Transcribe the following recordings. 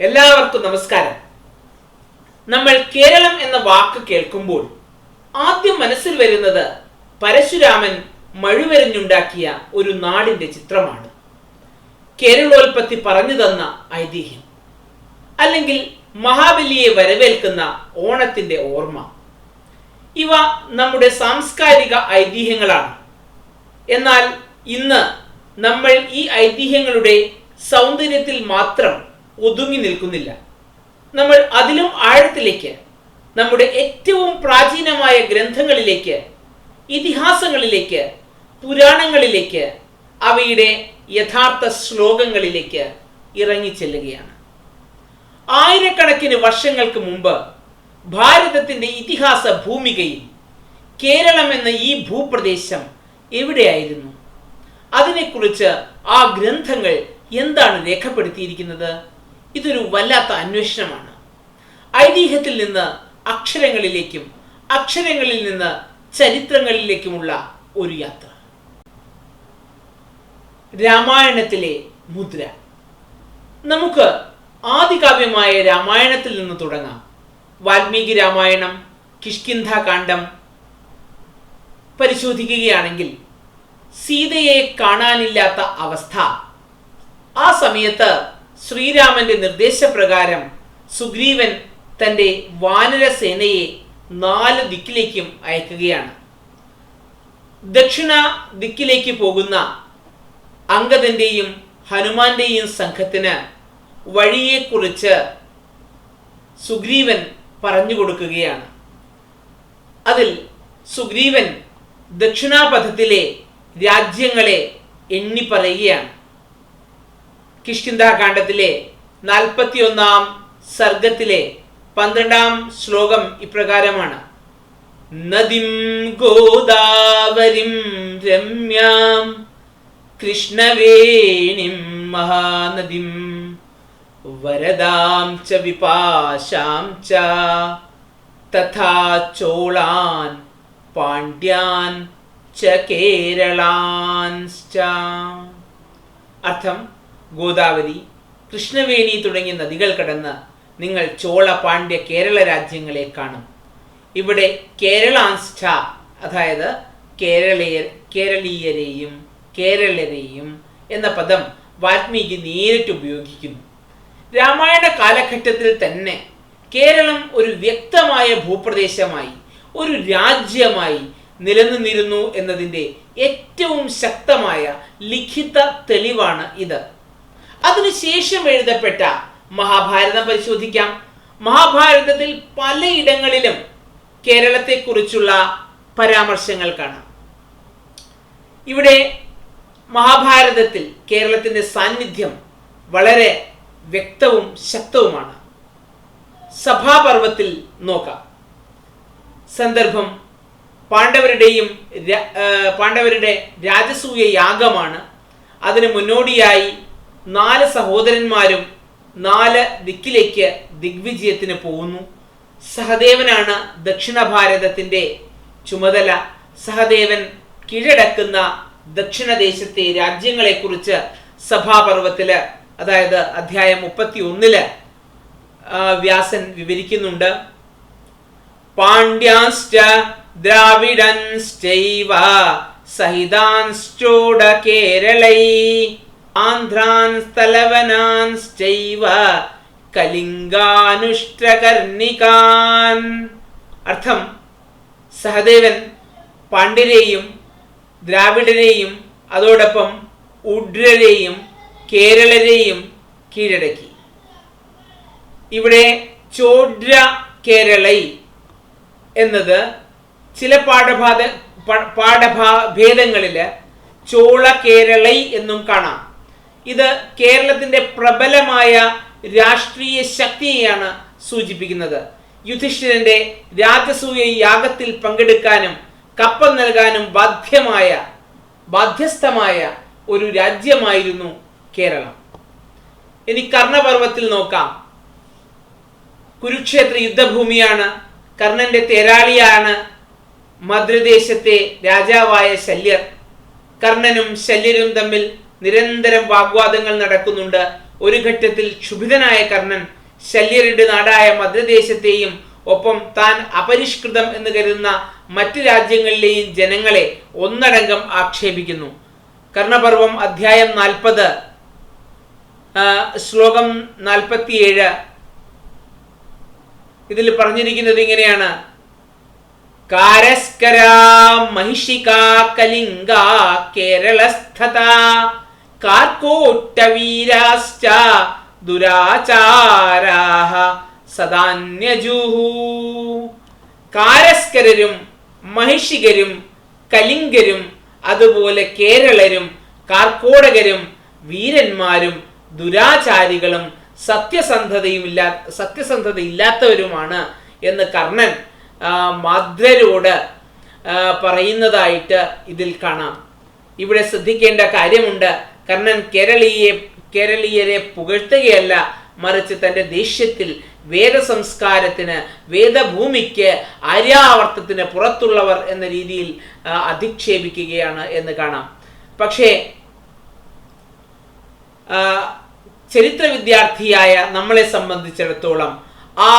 എല്ലാവർക്കും നമസ്കാരം. നമ്മൾ കേരളം എന്ന വാക്ക് കേൾക്കുമ്പോൾ ആദ്യം മനസ്സിൽ വരുന്നത് പരശുരാമൻ മഴുവരഞ്ഞുണ്ടാക്കിയ ഒരു നാടിന്റെ ചിത്രമാണ്. കേരളോൽപ്പത്തി പറഞ്ഞു തന്ന ഐതിഹ്യം അല്ലെങ്കിൽ മഹാബലിയെ വരവേൽക്കുന്ന ഓണത്തിന്റെ ഓർമ്മ. ഇവ നമ്മുടെ സാംസ്കാരിക ഐതിഹ്യങ്ങളാണ്. എന്നാൽ ഇന്ന് നമ്മൾ ഈ ഐതിഹ്യങ്ങളുടെ സൗന്ദര്യത്തിൽ മാത്രം ഒതുങ്ങി നിൽക്കുന്നില്ല. നമ്മൾ അതിലും ആഴത്തിലേക്ക് നമ്മുടെ ഏറ്റവും പ്രാചീനമായ ഗ്രന്ഥങ്ങളിലേക്ക് ഇതിഹാസങ്ങളിലേക്ക് പുരാണങ്ങളിലേക്ക് അവയുടെ യഥാർത്ഥ ശ്ലോകങ്ങളിലേക്ക് ഇറങ്ങിച്ചെല്ലുകയാണ് ആയിരക്കണക്കിന് വർഷങ്ങൾക്ക് മുമ്പ് ഭാരതത്തിന്റെ ഇതിഹാസ ഭൂമികയിൽ കേരളം എന്ന ഈ ഭൂപ്രദേശം എവിടെയായിരുന്നു? അതിനെക്കുറിച്ച് ആ ഗ്രന്ഥങ്ങൾ എന്താണ് രേഖപ്പെടുത്തിയിരിക്കുന്നത്? ഇതൊരു വല്ലാത്ത അന്വേഷണമാണ്. ഐതിഹ്യത്തിൽ നിന്ന് അക്ഷരങ്ങളിലേക്കും അക്ഷരങ്ങളിൽ നിന്ന് ചരിത്രങ്ങളിലേക്കുമുള്ള ഒരു യാത്ര. രാമായണത്തിലെ മുദ്ര. നമുക്ക് ആദികാവ്യമായ രാമായണത്തിൽ നിന്ന് തുടങ്ങാം. വാൽമീകി രാമായണം കിഷ്കിന്ധ കാണ്ഡം പരിശോധിക്കുകയാണെങ്കിൽ സീതയെ കാണാനില്ലാത്ത അവസ്ഥ ആ സമയത്ത് ശ്രീരാമന്റെ നിർദ്ദേശപ്രകാരം സുഗ്രീവൻ തന്റെ വാനരസേനയെ നാല് ദിക്കിലേക്കും അയക്കുകയാണ്. ദക്ഷിണ ദിക്കിലേക്ക് പോകുന്ന അങ്കദന്റെയും ഹനുമാന്റെയും സംഘത്തിന് വഴിയെക്കുറിച്ച് സുഗ്രീവൻ പറഞ്ഞു കൊടുക്കുകയാണ്. അതിൽ സുഗ്രീവൻ ദക്ഷിണാപഥത്തിലെ രാജ്യങ്ങളെ എണ്ണി പറയുകയാണ്. കിഷ്കിന്ധാകാന്ഡത്തിലെ നാൽപ്പത്തിയൊന്നാം സർഗത്തിലെ പന്ത്രണ്ടാം ശ്ലോകം ഇപ്രകാരമാണ്. നദിം ഗോദാവരിം രമ്യാം കൃഷ്ണവേണിം മഹാനദിം വരദാം ച വിപാശാം ച തഥാ ചോളാൻ പാണ്ഡ്യാൻ ച അർത്ഥം ഗോദാവരി കൃഷ്ണവേണി തുടങ്ങിയ നദികൾ കടന്ന് നിങ്ങൾ ചോള പാണ്ഡ്യ കേരള രാജ്യങ്ങളെ കാണും. ഇവിടെ കേരളാൻസ്റ്റ അതായത് കേരളീയ കേരളീയരെയും കേരളരെയും എന്ന പദം വാൽമീകി നേരിട്ട് ഉപയോഗിക്കുന്നു. രാമായണ കാലഘട്ടത്തിൽ തന്നെ കേരളം ഒരു വ്യക്തമായ ഭൂപ്രദേശമായി ഒരു രാജ്യമായി നിലനിന്നിരുന്നു എന്നതിന്റെ ഏറ്റവും ശക്തമായ ലിഖിത തെളിവാണ് ഇത്. അതിനുശേഷം എഴുതപ്പെട്ട മഹാഭാരതം പരിശോധിക്കാം. മഹാഭാരതത്തിൽ പലയിടങ്ങളിലും കേരളത്തെക്കുറിച്ചുള്ള പരാമർശങ്ങൾ കാണാം. ഇവിടെ മഹാഭാരതത്തിൽ കേരളത്തിന്റെ സാന്നിധ്യം വളരെ വ്യക്തവും ശക്തവുമാണ്. സഭാപർവത്തിൽ നോക്കാം. സന്ദർഭം പാണ്ഡവരുടെയും പാണ്ഡവരുടെ രാജസൂയ യാഗമാണ്. അതിന് മുന്നോടിയായി നാല് സഹോദരന്മാരും നാല് ദിക്കിലേക്ക് ദിഗ്വിജയത്തിന് പോകുന്നു. സഹദേവനാണ് ദക്ഷിണ ഭാരതത്തിന്റെ ചുമതല. സഹദേവൻ കീഴടക്കുന്ന ദക്ഷിണദേശത്തെ രാജ്യങ്ങളെക്കുറിച്ച് സഭാപർവത്തിൽ അതായത് അധ്യായം മുപ്പത്തി ഒന്നിൽ വ്യാസൻ വിവരിക്കുന്നുണ്ട്. പാണ്ഡ്യാശ്ച ദ്രാവിഡൻശ്ചൈവ സഹിതാൻശ്ചോട കേരളൈ ആന്ധ്രാൻ സ്ഥലവനാൻശ്ചൈവ കലിംഗാനുഷ്ട്രകർണികാൻ അർത്ഥം സഹദേവൻ പാണ്ഡ്യരെയും ദ്രാവിഡരെയും അതോടൊപ്പം ഉഡ്രരെയും കേരളരെയും കീഴടക്കി. ഇവിടെ ചോഡ്ര കേരളൈ എന്നത് ചില പാഠഭാഗ പാഠഭാ ഭേദങ്ങളിൽ ചോള കേരളൈ എന്നും കാണാം. ഇത് കേരളത്തിന്റെ പ്രബലമായ രാഷ്ട്രീയ ശക്തിയെയാണ് സൂചിപ്പിക്കുന്നത്. യുധിഷ്ഠിരന്റെ രാജസൂയ യാഗത്തിൽ പങ്കെടുക്കാനും കപ്പം നൽകാനും ബാധ്യമായ ബാധ്യസ്ഥമായ ഒരു രാജ്യമായിരുന്നു കേരളം. ഇനി കർണപർവത്തിൽ നോക്കാം. കുരുക്ഷേത്ര യുദ്ധഭൂമിയാണ് കർണന്റെ തേരാളിയാണ് മദ്രദേശത്തെ രാജാവായ ശല്യർ. കർണനും ശല്യരും തമ്മിൽ നിരന്തരം വാഗ്വാദങ്ങൾ നടക്കുന്നുണ്ട്. ഒരു ഘട്ടത്തിൽ ക്ഷുഭിതനായ കർണൻ ശല്യരുടെ നാടായ മധ്യദേശത്തെയും ഒപ്പം താൻ അപരിഷ്കൃതം എന്ന് കരുതുന്ന മറ്റു രാജ്യങ്ങളിലെയും ജനങ്ങളെ ഒന്നടങ്കം ആക്ഷേപിക്കുന്നു. കർണപർവം അധ്യായം നാൽപ്പത് ശ്ലോകം നാൽപ്പത്തിയേഴ്. ഇതിൽ പറഞ്ഞിരിക്കുന്നത് ഇങ്ങനെയാണ്. കാരസ്കരാ മഹിഷിക കലിംഗ കേരളസ്ഥത. കാർക്കോട്ടവീരാശ്ച ദുരാചാരാഹ സദാന്യജുഹു. കാരസ്കരരും മഹിഷികരും കലിംഗരും അതുപോലെ കേരളരും കാർക്കോടകരും വീരന്മാരും ദുരാചാരികളും സത്യസന്ധതയും ഇല്ലാ സത്യസന്ധത ഇല്ലാത്തവരുമാണ് എന്ന് കർണൻ മാദ്രരോട് പറയുന്നതായിട്ട് ഇതിൽ കാണാം. ഇവിടെ ശ്രദ്ധിക്കേണ്ട കാര്യമുണ്ട്. കർണൻ കേരളീയെ കേരളീയരെ പുകഴ്ത്തുകയല്ല മറിച്ച് തന്റെ ദേഷ്യത്തിൽ വേദസംസ്കാരത്തിന് വേദഭൂമിക്ക് ആര്യാവർത്തത്തിന് പുറത്തുള്ളവർ എന്ന രീതിയിൽ അധിക്ഷേപിക്കുകയാണ് എന്ന് കാണാം. പക്ഷേ ചരിത്ര വിദ്യാർത്ഥിയായ നമ്മളെ സംബന്ധിച്ചിടത്തോളം ആ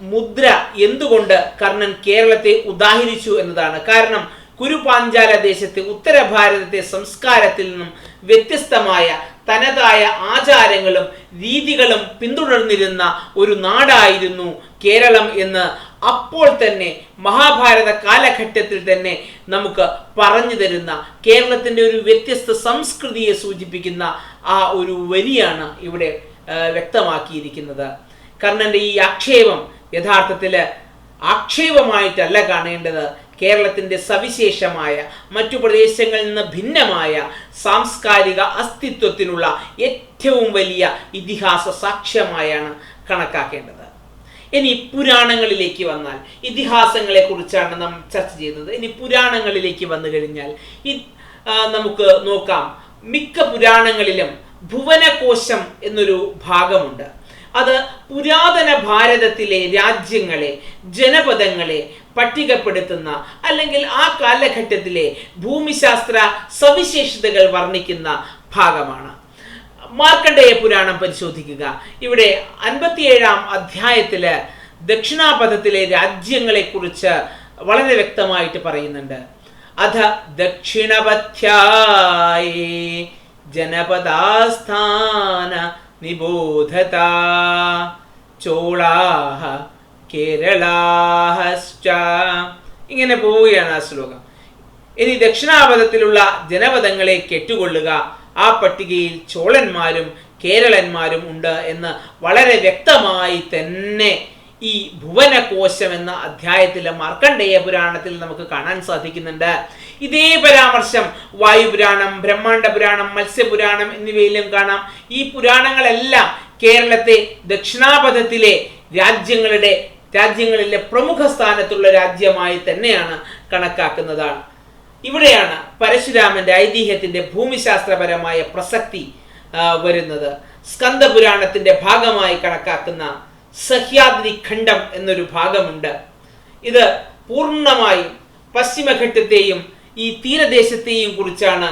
മുദ്ര എന്തുകൊണ്ട് കർണൻ കേരളത്തെ ഉദാഹരിച്ചു എന്നതാണ്. കാരണം കുരുപാഞ്ചാല ദേശത്തെ ഉത്തര ഭാരതത്തെ സംസ്കാരത്തിൽ നിന്നും വ്യത്യസ്തമായ തനതായ ആചാരങ്ങളും രീതികളും പിന്തുടർന്നിരുന്ന ഒരു നാടായിരുന്നു കേരളം എന്ന് അപ്പോൾ തന്നെ മഹാഭാരത കാലഘട്ടത്തിൽ തന്നെ നമുക്ക് പറഞ്ഞു തരുന്ന കേരളത്തിന്റെ ഒരു വ്യത്യസ്ത സംസ്കൃതിയെ സൂചിപ്പിക്കുന്ന ആ ഒരു വരിയാണ് ഇവിടെ വ്യക്തമാക്കിയിരിക്കുന്നത്. കർണന്റെ ഈ ആക്ഷേപം യഥാർത്ഥത്തിൽ ആക്ഷേപമായിട്ടല്ല കാണേണ്ടത്. കേരളത്തിന്റെ സവിശേഷമായ മറ്റു പ്രദേശങ്ങളിൽ നിന്ന് ഭിന്നമായ സാംസ്കാരിക അസ്തിത്വത്തിനുള്ള ഏറ്റവും വലിയ ഇതിഹാസ സാക്ഷ്യമായാണ് കണക്കാക്കേണ്ടത്. ഇനി പുരാണങ്ങളിലേക്ക് വന്നാൽ ഇതിഹാസങ്ങളെ കുറിച്ചാണ് നാം ചർച്ച ചെയ്തത്. ഇനി പുരാണങ്ങളിലേക്ക് വന്നു കഴിഞ്ഞാൽ നമുക്ക് നോക്കാം. മിക്ക പുരാണങ്ങളിലും ഭുവനകോശം എന്നൊരു ഭാഗമുണ്ട്. അത് പുരാതന ഭാരതത്തിലെ രാജ്യങ്ങളെ ജനപദങ്ങളെ പട്ടികപ്പെടുത്തുന്ന അല്ലെങ്കിൽ ആ കാലഘട്ടത്തിലെ ഭൂമിശാസ്ത്ര സവിശേഷതകൾ വർണിക്കുന്ന ഭാഗമാണ്. മാർക്കണ്ഡേയ പുരാണം പരിശോധിക്കുക. ഇവിടെ അൻപത്തിയേഴാം അധ്യായത്തിൽ ദക്ഷിണാപഥത്തിലെ രാജ്യങ്ങളെ കുറിച്ച് വളരെ വ്യക്തമായിട്ട് പറയുന്നുണ്ട്. അധ ദക്ഷിണപഥ്യായി ജനപദാസ്ഥാന നിബോധത ചോളാഹ കേരളാഹശ്ച. ഇങ്ങനെ പോവുകയാണ് ആ ശ്ലോകം. ഇനി ദക്ഷിണാപഥത്തിലുള്ള ജനപദങ്ങളെ കെട്ടുകൊള്ളുക. ആ പട്ടികയിൽ ചോളന്മാരും കേരളന്മാരും ഉണ്ട് എന്ന് വളരെ വ്യക്തമായി തന്നെ ഈ ഭുവനകോശം എന്ന അധ്യായത്തിലെ മാർക്കണ്ഡേയ പുരാണത്തിൽ നമുക്ക് കാണാൻ സാധിക്കുന്നുണ്ട്. ഇതേ പരാമർശം വായുപുരാണം ബ്രഹ്മാണ്ട പുരാണം മത്സ്യപുരാണം എന്നിവയിലും കാണാം. ഈ പുരാണങ്ങളെല്ലാം കേരളത്തെ ദക്ഷിണാപഥത്തിലെ രാജ്യങ്ങളുടെ രാജ്യങ്ങളിലെ പ്രമുഖ സ്ഥാനത്തുള്ള രാജ്യമായി തന്നെയാണ് കണക്കാക്കുന്നതാണ്. ഇവിടെയാണ് പരശുരാമന്റെ ഐതിഹ്യത്തിന്റെ ഭൂമിശാസ്ത്രപരമായ പ്രസക്തി വരുന്നത്. സ്കന്ദപുരാണത്തിന്റെ ഭാഗമായി കണക്കാക്കുന്ന സഹ്യാദ്രി ഖണ്ഡം എന്നൊരു ഭാഗമുണ്ട്. ഇത് പൂർണമായും പശ്ചിമഘട്ടത്തെയും ഈ തീരദേശത്തെയും കുറിച്ചാണ്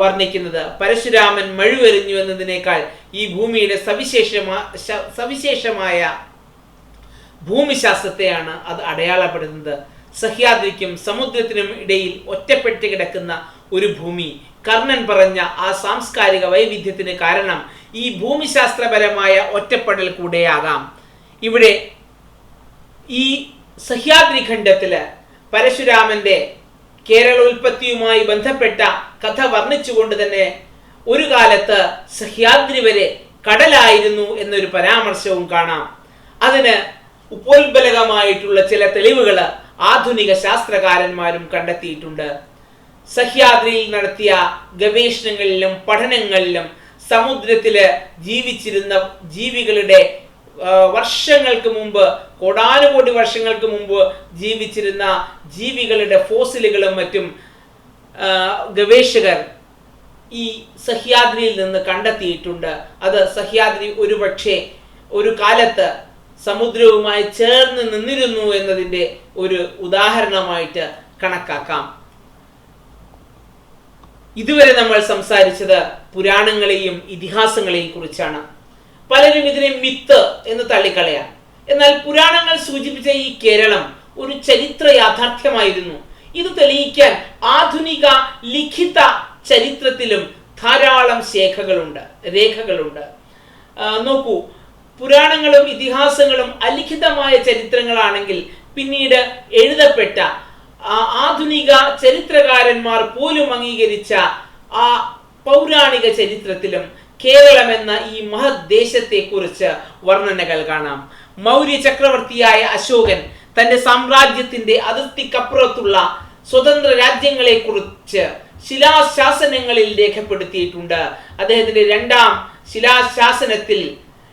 വർണിക്കുന്നത്. പരശുരാമൻ മഴുവെറിഞ്ഞു എന്നതിനേക്കാൾ ഈ ഭൂമിയുടെ സവിശേഷമാ സവിശേഷമായ ഭൂമിശാസ്ത്രത്തെയാണ് അത് അടയാളപ്പെടുന്നത് സഹ്യാദ്രിക്കും സമുദ്രത്തിനും ഇടയിൽ ഒറ്റപ്പെട്ട് കിടക്കുന്ന ഒരു ഭൂമി. കർണൻ പറഞ്ഞ ആ സാംസ്കാരിക വൈവിധ്യത്തിന് കാരണം ഈ ഭൂമിശാസ്ത്രപരമായ ഒറ്റപ്പെടൽ കൂടെയാകാം. ഇവിടെ ഈ സഹ്യാദ്രി ഖണ്ഡത്തിൽ പരശുരാമന്റെ കേരള ഉൽപ്പത്തിയുമായി ബന്ധപ്പെട്ട കഥ വർണിച്ചുകൊണ്ട് തന്നെ ഒരു കാലത്ത് സഹ്യാദ്രി വരെ കടലായിരുന്നു എന്നൊരു പരാമർശവും കാണാം. അതിന് ഉപോത്ബലകമായിട്ടുള്ള ചില തെളിവുകൾ ആധുനിക ശാസ്ത്രകാരന്മാരും കണ്ടെത്തിയിട്ടുണ്ട്. സഹ്യാദ്രിയിൽ നടത്തിയ ഗവേഷണങ്ങളിലും പഠനങ്ങളിലും സമുദ്രത്തിൽ ജീവിച്ചിരുന്ന ജീവികളുടെ വർഷങ്ങൾക്ക് മുമ്പ് കോടാനുകോടി വർഷങ്ങൾക്ക് മുമ്പ് ജീവിച്ചിരുന്ന ജീവികളുടെ ഫോസിലുകളും മറ്റും ഗവേഷകർ ഈ സഹ്യാദ്രിയിൽ നിന്ന് കണ്ടെത്തിയിട്ടുണ്ട്. അത് സഹ്യാദ്രി ഒരുപക്ഷെ ഒരു കാലത്ത് സമുദ്രവുമായി ചേർന്ന് നിന്നിരുന്നു എന്നതിന്റെ ഒരു ഉദാഹരണമായിട്ട് കണക്കാക്കാം. ഇതുവരെ നമ്മൾ സംസാരിച്ചത് പുരാണങ്ങളെയും ഇതിഹാസങ്ങളെയും കുറിച്ചാണ്. പലരും ഇതിനെ മിത്ത് എന്ന് തള്ളിക്കളയാം എന്നാൽ പുരാണങ്ങൾ സൂചിപ്പിച്ച ഈ കേരളം ഒരു ചരിത്ര യാഥാർത്ഥ്യമായിരുന്നു. ഇത് തെളിയിക്കാൻ ആധുനിക ലിഖിത ചരിത്രത്തിലും ധാരാളം ശേഖകളുണ്ട് രേഖകളുണ്ട്. നോക്കൂ പുരാണങ്ങളും ഇതിഹാസങ്ങളും അലിഖിതമായ ചരിത്രങ്ങളാണെങ്കിൽ പിന്നീട് എഴുതപ്പെട്ട ആധുനിക ചരിത്രകാരന്മാർ പോലും അംഗീകരിച്ച ആ പൗരാണിക ചരിത്രത്തിലും കേരളം എന്ന ഈ മഹത് ദേശത്തെക്കുറിച്ച് വർണനകൾ കാണാം. മൗര്യ ചക്രവർത്തിയായ അശോകൻ തന്റെ സാമ്രാജ്യത്തിന്റെ അതിർത്തിക്കപ്പുറത്തുള്ള സ്വതന്ത്ര രാജ്യങ്ങളെ കുറിച്ച് ശിലാശാസനങ്ങളിൽ രേഖപ്പെടുത്തിയിട്ടുണ്ട്. അദ്ദേഹത്തിന്റെ രണ്ടാം ശിലാശാസനത്തിൽ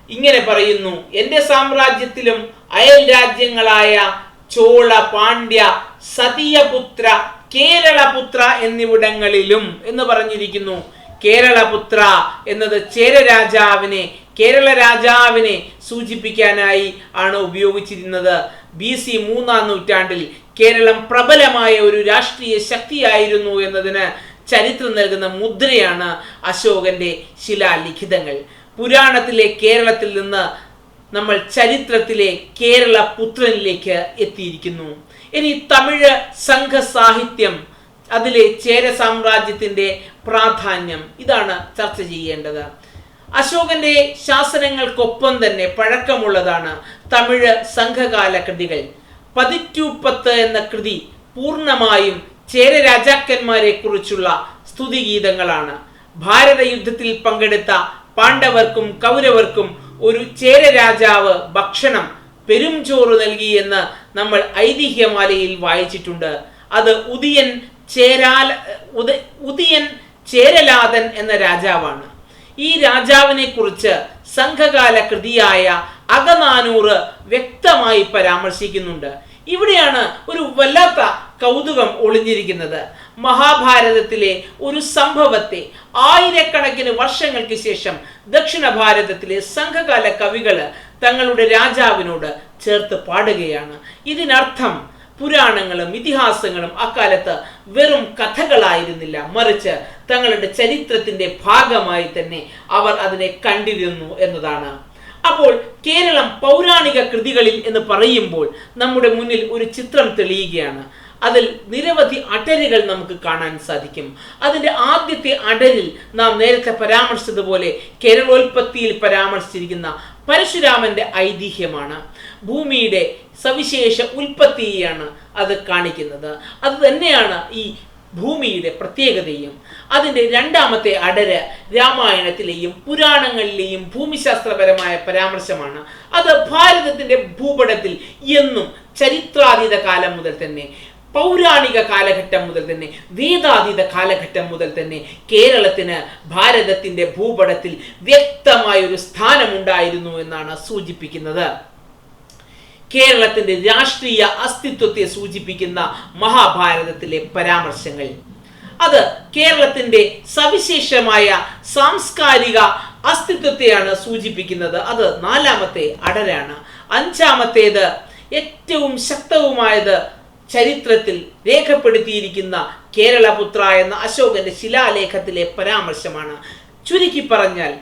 ഇങ്ങനെ പറയുന്നു എന്റെ സാമ്രാജ്യത്തിലും അയൽ രാജ്യങ്ങളായ ചോള പാണ്ഡ്യ സതിയപുത്ര കേരളപുത്ര എന്നിവിടങ്ങളിലും എന്ന് പറഞ്ഞിരിക്കുന്നു. കേരളപുത്ര എന്നത് ചേര രാജാവിനെ കേരള രാജാവിനെ സൂചിപ്പിക്കാനായി ആണ് ഉപയോഗിച്ചിരുന്നത്. ബി സി മൂന്നാം നൂറ്റാണ്ടിൽ കേരളം പ്രബലമായ ഒരു രാഷ്ട്രീയ ശക്തിയായിരുന്നു എന്നതിന് ചരിത്രം നൽകുന്ന മുദ്രയാണ് അശോകന്റെ ശിലാലിഖിതങ്ങൾ. പുരാണത്തിലെ കേരളത്തിൽ നിന്ന് നമ്മൾ ചരിത്രത്തിലെ കേരള പുത്രനിലേക്ക് എത്തിയിരിക്കുന്നു. ഇനി തമിഴ് സംഘ സാഹിത്യം അതിലെ ചേര സാമ്രാജ്യത്തിന്റെ പ്രാധാന്യം ഇതാണ് ചർച്ച ചെയ്യേണ്ടത്. അശോകന്റെ ശാസനങ്ങൾക്കൊപ്പം തന്നെ പഴക്കമുള്ളതാണ് തമിഴ് സംഘകാല കൃതികൾ. പതിറ്റൂപ്പത്ത് എന്ന കൃതി പൂർണമായും ചേര രാജാക്കന്മാരെ കുറിച്ചുള്ള സ്തുതിഗീതങ്ങളാണ്. ഭാരത യുദ്ധത്തിൽ പങ്കെടുത്ത പാണ്ഡവർക്കും കൗരവർക്കും ഒരു ചേര രാജാവ് ഭക്ഷണം പെരുംചോറ് എന്ന് നമ്മൾ ഐതിഹ്യമാലയിൽ വായിച്ചിട്ടുണ്ട്. അത് ഉദിയൻ ചേരാല ഉദ ഉദിയൻ ചേരലാതൻ എന്ന രാജാവാണ്. ഈ രാജാവിനെ കുറിച്ച് സംഘകാല കൃതിയായ അകനാനൂറ് വ്യക്തമായി പരാമർശിക്കുന്നുണ്ട്. ഇവിടെയാണ് ഒരു വല്ലാത്ത കൗതുകം ഒളിഞ്ഞിരിക്കുന്നത്. മഹാഭാരതത്തിലെ ഒരു സംഭവത്തെ ആയിരക്കണക്കിന് വർഷങ്ങൾക്ക് ശേഷം ദക്ഷിണ ഭാരതത്തിലെ സംഘകാല കവികൾ തങ്ങളുടെ രാജാവിനോട് ചേർത്ത് പാടുകയാണ്. ഇതിനർത്ഥം പുരാണങ്ങളും ഇതിഹാസങ്ങളും അക്കാലത്ത് വെറും കഥകളായിരുന്നില്ല. മറിച്ച് തങ്ങളുടെ ചരിത്രത്തിന്റെ ഭാഗമായി തന്നെ അവർ അതിനെ കണ്ടിരുന്നു എന്നതാണ്. അപ്പോൾ കേരളം പൗരാണിക കൃതികളിൽ എന്ന് പറയുമ്പോൾ നമ്മുടെ മുന്നിൽ ഒരു ചിത്രം തെളിയുകയാണ്. അതിൽ നിരവധി അടരുകൾ നമുക്ക് കാണാൻ സാധിക്കും. അതിന്റെ ആദ്യത്തെ അടരിൽ നാം നേരത്തെ പരാമർശിച്ചതുപോലെ കേരളോൽപത്തിയിൽ പരാമർശിച്ചിരിക്കുന്ന പരശുരാമന്റെ ഐതിഹ്യമാണ്. ഭൂമിയുടെ സവിശേഷ ഉൽപ്പത്തിയാണ് അത് കാണിക്കുന്നത്. അത് തന്നെയാണ് ഈ ഭൂമിയുടെ പ്രത്യേകതയും. അതിന്റെ രണ്ടാമത്തെ അടര് രാമായണത്തിലെയും പുരാണങ്ങളിലെയും ഭൂമിശാസ്ത്രപരമായ പരാമർശമാണ്. അത് ഭാരതത്തിന്റെ ഭൂപടത്തിൽ എന്നും ചരിത്രാതീത കാലം മുതൽ തന്നെ പൗരാണിക കാലഘട്ടം മുതൽ തന്നെ വേദാതീത കാലഘട്ടം മുതൽ തന്നെ കേരളത്തിന് ഭാരതത്തിന്റെ ഭൂപടത്തിൽ വ്യക്തമായൊരു സ്ഥാനമുണ്ടായിരുന്നു എന്നാണ് സൂചിപ്പിക്കുന്നത്. കേരളത്തിന്റെ രാഷ്ട്രീയ അസ്തിത്വത്തെ സൂചിപ്പിക്കുന്ന മഹാഭാരതത്തിലെ പരാമർശങ്ങൾ. അത് കേരളത്തിന്റെ സവിശേഷമായ സാംസ്കാരിക അസ്തിത്വത്തെയാണ് സൂചിപ്പിക്കുന്നത്. അത് നാലാമത്തെ അടരാണ്. അഞ്ചാമത്തേത് ഏറ്റവും ശക്തവുമായത് ചരിത്രത്തിൽ രേഖപ്പെടുത്തിയിരിക്കുന്ന കേരളപുത്ര എന്ന അശോകന്റെ ശിലാലേഖത്തിലെ പരാമർശമാണ്. ചുരുക്കി പറഞ്ഞാൽ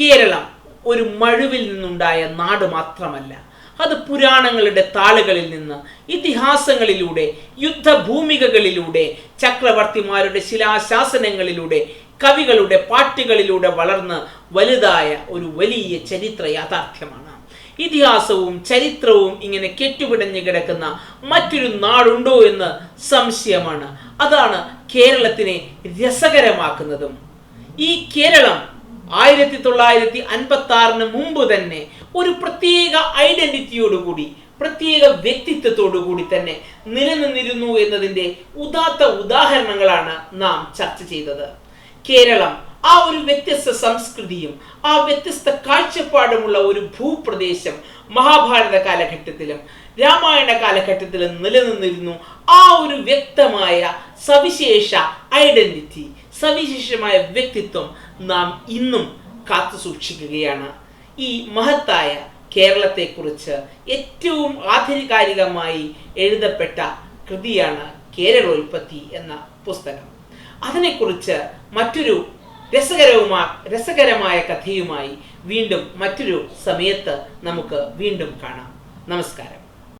കേരളം ഒരു മഴുവിൽ നിന്നുണ്ടായ നാട് മാത്രമല്ല. അത് പുരാണങ്ങളുടെ താളുകളിൽ നിന്ന് ഇതിഹാസങ്ങളിലൂടെ യുദ്ധഭൂമികകളിലൂടെ ചക്രവർത്തിമാരുടെ ശിലാശാസനങ്ങളിലൂടെ കവികളുടെ പാട്ടുകളിലൂടെ വളർന്ന് വലുതായ ഒരു വലിയ ചരിത്ര യാഥാർത്ഥ്യമാണ്. ഇതിഹാസവും ചരിത്രവും ഇങ്ങനെ കെട്ടുപിടഞ്ഞു കിടക്കുന്ന മറ്റൊരു നാടുണ്ടോ എന്ന് സംശയമാണ്. അതാണ് കേരളത്തിനെ രസകരമാക്കുന്നതും. ഈ കേരളം ആയിരത്തി തൊള്ളായിരത്തി അൻപത്തി ആറിന് മുമ്പ് തന്നെ ഒരു പ്രത്യേക ഐഡന്റിറ്റിയോടുകൂടി പ്രത്യേക വ്യക്തിത്വത്തോടുകൂടി തന്നെ നിലനിന്നിരുന്നു എന്നതിന്റെ ഉദാത്ത ഉദാഹരണങ്ങളാണ് നാം ചർച്ച ചെയ്തത്. കേരളം ആ ഒരു വ്യത്യസ്ത സംസ്കൃതിയും ആ വ്യത്യസ്ത കാഴ്ചപ്പാടുമുള്ള ഒരു ഭൂപ്രദേശം മഹാഭാരത കാലഘട്ടത്തിലും രാമായണ കാലഘട്ടത്തിലും നിലനിന്നിരുന്നു. ആ ഒരു വ്യക്തമായ സവിശേഷ ഐഡന്റിറ്റി സവിശേഷമായ വ്യക്തിത്വം നാം ഇന്നും കാത്തു സൂക്ഷിക്കുകയാണ്. ഈ മഹത്തായ കേരളത്തെക്കുറിച്ച് ഏറ്റവും ആധികാരികമായി എഴുതപ്പെട്ട കൃതിയാണ് കേരളോൽപ്പത്തി എന്ന പുസ്തകം. അതിനെക്കുറിച്ച് മറ്റൊരു രസകരവുമാ രസകരമായ കഥയുമായി വീണ്ടും മറ്റൊരു സമയത്ത് നമുക്ക് വീണ്ടും കാണാം. നമസ്കാരം.